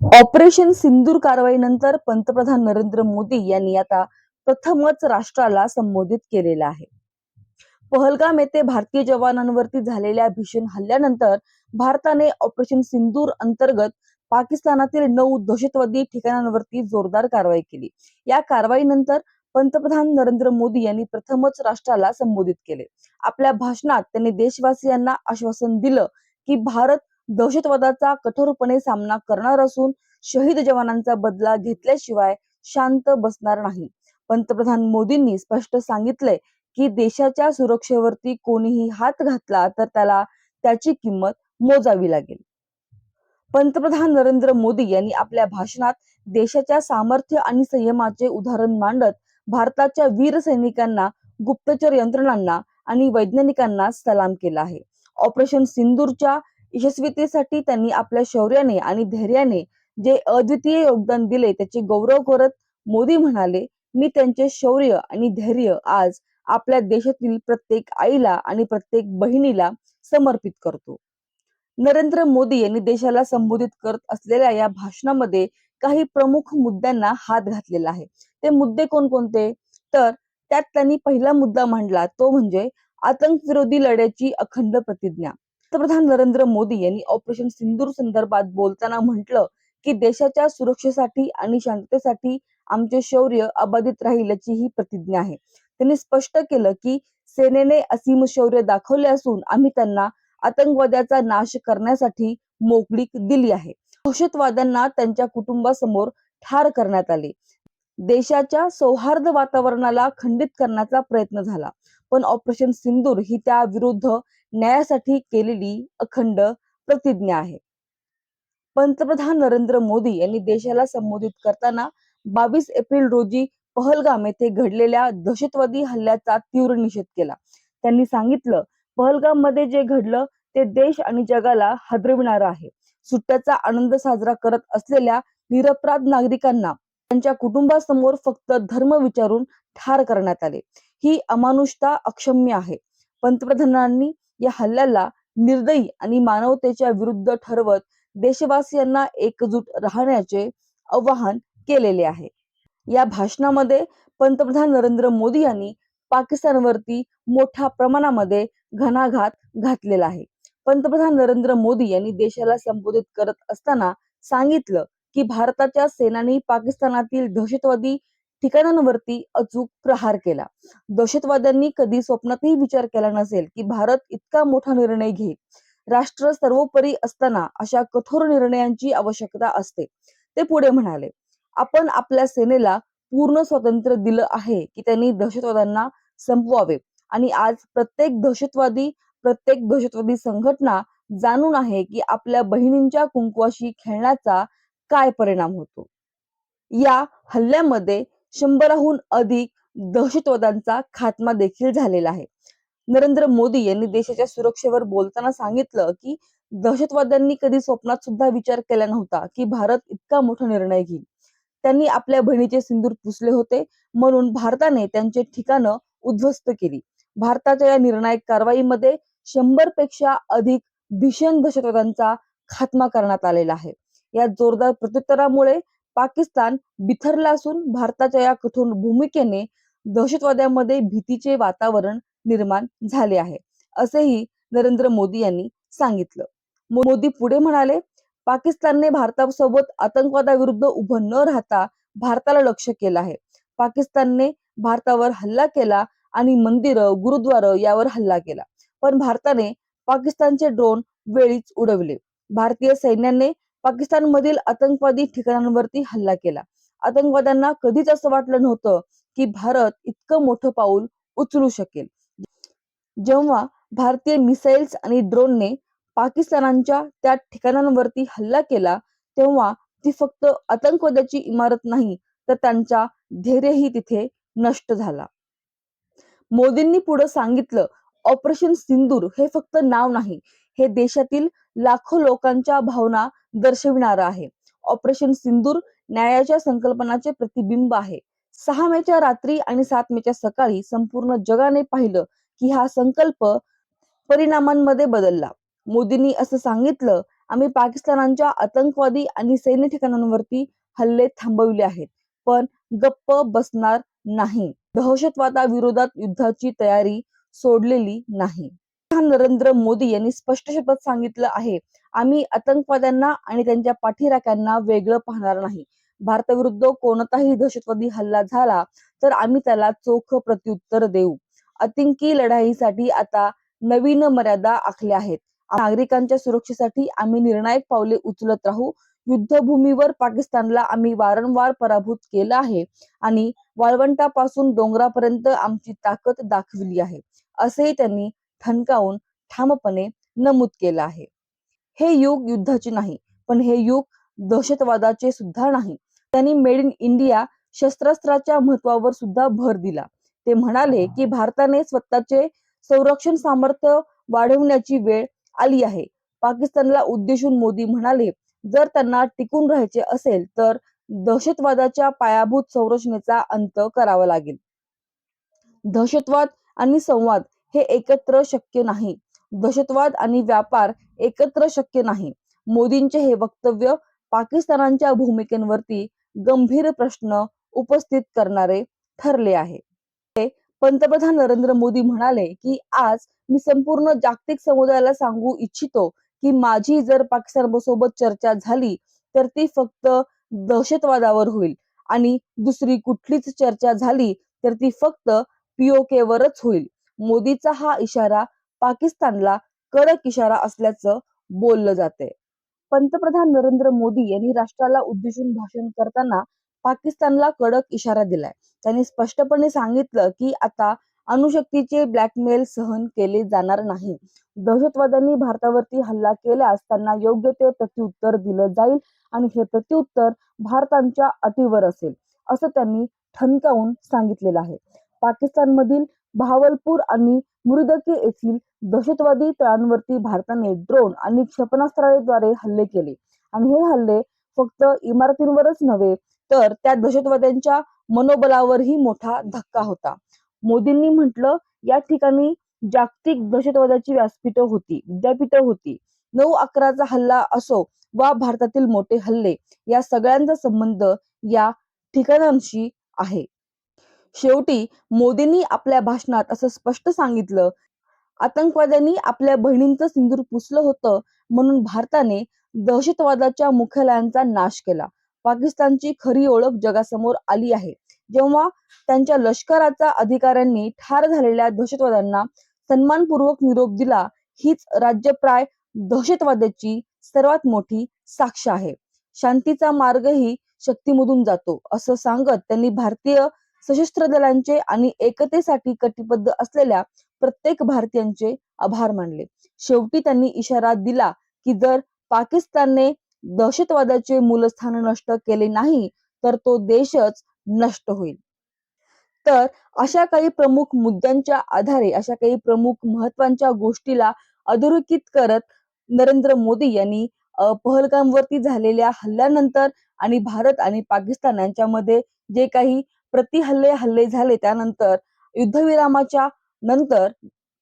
Operation सिंदूर कारवाईनंतर पंतप्रधान नरेंद्र मोदी यांनी आता प्रथमच राष्ट्राला संबोधित केलेलं आहे. पहलगाम येथे भारतीय जवानांवरती झालेल्या भीषण हल्ल्यानंतर भारताने ऑपरेशन सिंदूर अंतर्गत पाकिस्तानातील नऊ दहशतवादी ठिकाणांवरती जोरदार कारवाई केली. या कारवाईनंतर पंतप्रधान नरेंद्र मोदी यांनी प्रथमच राष्ट्राला संबोधित केले. आपल्या भाषणात त्यांनी देशवासियांना आश्वासन दिलं की भारत दहशतवादाचा कठोरपणे सामना करणार असून शहीद जवानांचा बदला घेतल्याशिवाय शांत बसणार नाही. पंतप्रधान मोदींनी स्पष्ट सांगितले की देशाच्या सुरक्षेवरती कोणीही हात घातला तर त्याला त्याची किंमत मोजावी लागेल. पंतप्रधान नरेंद्र मोदी यांनी आपल्या भाषणात देशाच्या सामर्थ्य आणि संयमाचे उदाहरण मांडत भारताच्या वीर सैनिकांना गुप्तचर यंत्रणांना आणि वैज्ञानिकांना सलाम केला आहे. ऑपरेशन सिंदूरच्या यशस्वीतेसाठी त्यांनी आपल्या शौर्याने आणि धैर्याने जे अद्वितीय योगदान दिले त्याचे गौरव करत मोदी म्हणाले मी त्यांचे शौर्य आणि धैर्य आज आपल्या देशातील प्रत्येक आईला आणि प्रत्येक बहिणीला समर्पित करतो. नरेंद्र मोदी यांनी देशाला संबोधित करत असलेल्या या भाषणामध्ये काही प्रमुख मुद्द्यांना हात घातलेला आहे. ते मुद्दे कोणकोणते? तर त्यात त्यांनी पहिला मुद्दा मांडला तो म्हणजे आतंक विरोधी लढ्याची अखंड प्रतिज्ञा. पंतप्रधान नरेंद्र मोदी यांनी ऑपरेशन सिंदूर संदर्भात बोलताना म्हटलं की देशाच्या सुरक्षेसाठी आणि शांततेसाठी आमचे शौर्य अबाधित राहील याची ही प्रतिज्ञा आहे. त्यांनी स्पष्ट केलं की सेनेने असीम शौर्य दाखवले असून आम्ही त्यांना आतंकवाद्याचा नाश करण्यासाठी मोकळीक दिली आहे. दहशतवाद्यांना त्यांच्या कुटुंबासमोर ठार करण्यात आले. देशाच्या सौहार्द वातावरणाला खंडित करण्याचा प्रयत्न झाला. पण ऑपरेशन सिंदूर ही त्या विरुद्ध न्यायासाठी केलेली अखंड प्रतिज्ञा आहे. पंतप्रधान नरेंद्र मोदी यांनी देशाला संबोधित करताना बावीस एप्रिल रोजी पहलगाम येथे घडलेल्या दहशतवादी हल्ल्याचा तीव्र निषेध केला. त्यांनी सांगितलं पहलगाममध्ये जे घडलं ते देश आणि जगाला हादरविणारं आहे. सुट्ट्याचा आनंद साजरा करत असलेल्या निरपराध नागरिकांना त्यांच्या कुटुंबासमोर फक्त धर्म विचारून ठार करण्यात आले. ही अमानुषता अक्षम्य आहे. पंतप्रधानांनी या हल्ल्याला निर्दयी आणि मानवतेच्या विरुद्ध ठरवत देशवासियांना एकजूट राहण्याचे आवाहन केलेले आहे. या भाषणामध्ये पंतप्रधान नरेंद्र मोदी यांनी पाकिस्तानवरती मोठ्या प्रमाणामध्ये घणाघात घातलेला आहे. पंतप्रधान नरेंद्र मोदी यांनी देशाला संबोधित करत असताना सांगितलं की भारताच्या सेनानी पाकिस्तानातील दहशतवादी ठिकाणांवरती अचूक प्रहार केला. दहशतवाद्यांनी कधी स्वप्नातही विचार केला नसेल की भारत इतका मोठा निर्णय घेईल. राष्ट्र सर्वोपरी असताना अशा कठोर निर्णयांची आवश्यकता असते. ते पुढे म्हणाले आपण आपल्या सेनेला पूर्ण स्वातंत्र्य दिलं आहे की त्यांनी दहशतवाद्यांना संपवावे. आणि आज प्रत्येक दहशतवादी प्रत्येक दहशतवादी संघटना जाणून आहे की आपल्या बहिणींच्या कुंकवाशी खेळण्याचा काय परिणाम होतो. या हल्ल्यामध्ये शंभराहून अधिक दहशतवाद्यांचा खात्मा देखील झालेला आहे. नरेंद्र मोदी यांनी देशाच्या सुरक्षेवर बोलताना सांगितलं की दहशतवाद्यांनी कधी स्वप्नात सुद्धा विचार केला नव्हता की भारत इतका मोठा निर्णय घेईल. त्यांनी आपल्या बहिणीचे सिंदूर पुसले होते म्हणून भारताने त्यांचे ठिकाणं उद्ध्वस्त केली. भारताच्या या निर्णायक कारवाईमध्ये शंभरपेक्षा अधिक भीषण दहशतवाद्यांचा खात्मा करण्यात आलेला आहे. या जोरदार प्रत्युत्तरामुळे पाकिस्तान बिथरला असून भारताच्या या कठोर भूमिकेने दहशतवाद्यांमध्ये भीतीचे वातावरण निर्माण झाले आहे असेही नरेंद्र मोदी यांनी सांगितलं. मोदी पुढे म्हणाले पाकिस्तानने भारतासोबत आतंकवादाविरुद्ध उभं न राहता भारताला लक्ष केलं आहे. पाकिस्तानने भारतावर हल्ला केला आणि मंदिर गुरुद्वार यावर हल्ला केला. पण भारताने पाकिस्तानचे ड्रोन वेळीच उडवले. भारतीय सैन्याने पाकिस्तानमधील आतंकवादी ठिकाणांवरती हल्ला केला. आतंकवाद्यांना कधीच असं वाटलं नव्हतं की भारत इतकं मोठं पाऊल उचलू शकेल. जेव्हा भारतीय मिसाईल्स आणि ड्रोनने पाकिस्तानांच्या त्या ठिकाणांवरती हल्ला केला तेव्हा ती फक्त आतंकवाद्याची इमारत नाही तर त्यांचा धैर्यही तिथे नष्ट झाला. मोदींनी पुढे सांगितलं ऑपरेशन सिंदूर हे फक्त नाव नाही हे देशातील लाखो लोकांच्या भावना दर्शविणार आहे. ऑपरेशन सिंदूर न्यायाच्या संकल्पनाचे प्रतिबिंब आहे. सहा मेच्या रात्री आणि सात मेच्या सकाळी संपूर्ण जगाने पाहिलं की हा संकल्प परिणामांमध्ये बदलला. मोदींनी असं सांगितलं आम्ही पाकिस्तानांच्या आतंकवादी आणि सैन्य ठिकाणांवरती हल्ले थांबविले आहेत पण गप्प बसणार नाही. दहशतवादाविरोधात युद्धाची तयारी सोडलेली नाही. पंतप्रधान नरेंद्र मोदी यांनी स्पष्ट शब्दात सांगितलं आहे आम्ही आतंकवाद्यांना आणि त्यांच्या पाठीराख्यांना वेगळं पाहणार नाही. भारताविरुद्ध कोणताही दहशतवादी हल्ला झाला तर आम्ही त्याला चोख प्रत्युत्तर देऊ. अतिंकी लढाईसाठी आता नवीन मर्यादा आखल्या आहेत. नागरिकांच्या सुरक्षेसाठी आम्ही निर्णायक पावले उचलत राहू. युद्धभूमीवर पाकिस्तानला आम्ही वारंवार पराभूत केलं आहे आणि वाळवंटापासून डोंगरापर्यंत आमची ताकद दाखविली आहे. असेही त्यांनी ठणकावून ठामपणे नमूद केलं आहे. हे युग युद्धाचे नाही पण हे युग दहशतवादाचे सुद्धा नाही. त्यांनी मेड इन इंडिया शस्त्रास्त्राच्या महत्वावर सुद्धा भर दिला. ते म्हणाले की भारताने स्वतःचे संरक्षण सामर्थ्य वाढवण्याची वेळ आली आहे. पाकिस्तानला उद्देशून मोदी म्हणाले जर त्यांना टिकून राहायचे असेल तर दहशतवादाच्या पायाभूत संरचनेचा अंत करावा लागेल. दहशतवाद आणि संवाद हे एकत्र शक्य नाही. दहशतवाद आणि व्यापार एकत्र शक्य नाही. मोदींचे हे वक्तव्य पाकिस्तानाच्या भूमिकेवरती गंभीर प्रश्न उपस्थित करणारे ठरले आहे. पंतप्रधान नरेंद्र मोदी म्हणाले की आज मी संपूर्ण जागतिक समुदायाला सांगू इच्छितो की माझी जर पाकिस्तान सोबत चर्चा झाली तर ती फक्त दहशतवादावर होईल आणि दुसरी कुठलीच चर्चा झाली तर ती फक्त पीओके वरच होईल. मोदीचा हा इशारा पाकिस्तानला कडक इशारा असल्याचं बोललं जाते पंतप्रधान नरेंद्र मोदी यांनी राष्ट्राला उद्देशून भाषण करताना पाकिस्तानला कडक इशारा दिलाय. त्यांनी स्पष्टपणे सांगितलं की आता अणुशक्तीचे ब्लॅकमेल सहन केले जाणार नाही. दहशतवाद्यांनी भारतावरती हल्ला केल्यास त्यांना योग्य ते प्रत्युत्तर दिलं जाईल आणि हे प्रत्युत्तर भारताच्या अटीवर असेल असं त्यांनी ठणकावून सांगितलेलं आहे. पाकिस्तानमधील भावलपूर आणि मुरुदके येथील दहशतवादी तळांवरती भारताने ड्रोन आणि क्षेपणास्त्राद्वारे हल्ले केले. आणि हे हल्ले फक्त इमारतींवरच नव्हे तर त्या दहशतवाद्यांच्या मनोबलावरही मोठा धक्का होता. मोदींनी म्हटलं या ठिकाणी जागतिक दहशतवादाची व्यासपीठ होती विद्यापीठ होती. नऊ अकराचा हल्ला असो वा भारतातील मोठे हल्ले या सगळ्यांचा संबंध या ठिकाणांशी आहे. शेवटी मोदींनी आपल्या भाषणात असं स्पष्ट सांगितलं. आतंकवाद्यांनी आपल्या बहिणींचं सिंदूर पुसलं होतं म्हणून भारताने दहशतवादाच्या मुख्यालयांचा नाश केला. पाकिस्तानची खरी ओळख जगासमोर आली आहे. जेव्हा त्यांच्या लष्कराचा अधिकाऱ्यांनी ठार झालेल्या दहशतवाद्यांना सन्मानपूर्वक निरोप दिला हीच राज्यप्राय दहशतवादाची सर्वात मोठी साक्ष आहे. शांतीचा मार्गही शक्तीमधून जातो असं सांगत त्यांनी भारतीय सशस्त्र दलांचे आणि एकतेसाठी कटिबद्ध असलेल्या प्रत्येक भारतीयांचे आभार मानले. शेवटी त्यांनी इशारा दिला की जर पाकिस्तानने दहशतवादाचे मूलस्थान नष्ट केले नाही तर तो देशच नष्ट होईल. तर अशा काही प्रमुख मुद्द्यांच्या आधारे अशा काही प्रमुख महत्त्वाच्या गोष्टीला अधोरेखित करत नरेंद्र मोदी यांनी पहलगामवरती झालेल्या हल्ल्यानंतर आणि भारत आणि पाकिस्तान यांच्यामध्ये जे काही प्रतिहल्ले हल्ले झाले. त्यानंतर युद्धविरामाच्या नंतर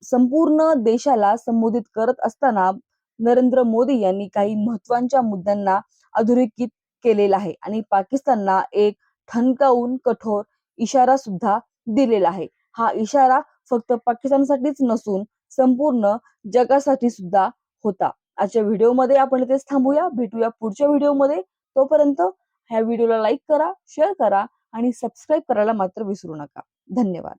संपूर्ण देशाला संबोधित करत असताना नरेंद्र मोदी यांनी काही महत्त्वाच्या मुद्द्यांना अधोरेखित केलेला आहे आणि पाकिस्तानला एक ठणकावून कठोर इशारा सुद्धा दिलेला आहे. हा इशारा फक्त पाकिस्तानसाठीच नसून संपूर्ण जगासाठी सुद्धा होता. आजच्या व्हिडिओमध्ये आपण इथेच थांबूया. भेटूया पुढच्या व्हिडिओमध्ये. तोपर्यंत ह्या व्हिडिओला लाईक करा शेअर करा आणि सबस्क्राईब करायला मात्र विसरू नका. धन्यवाद.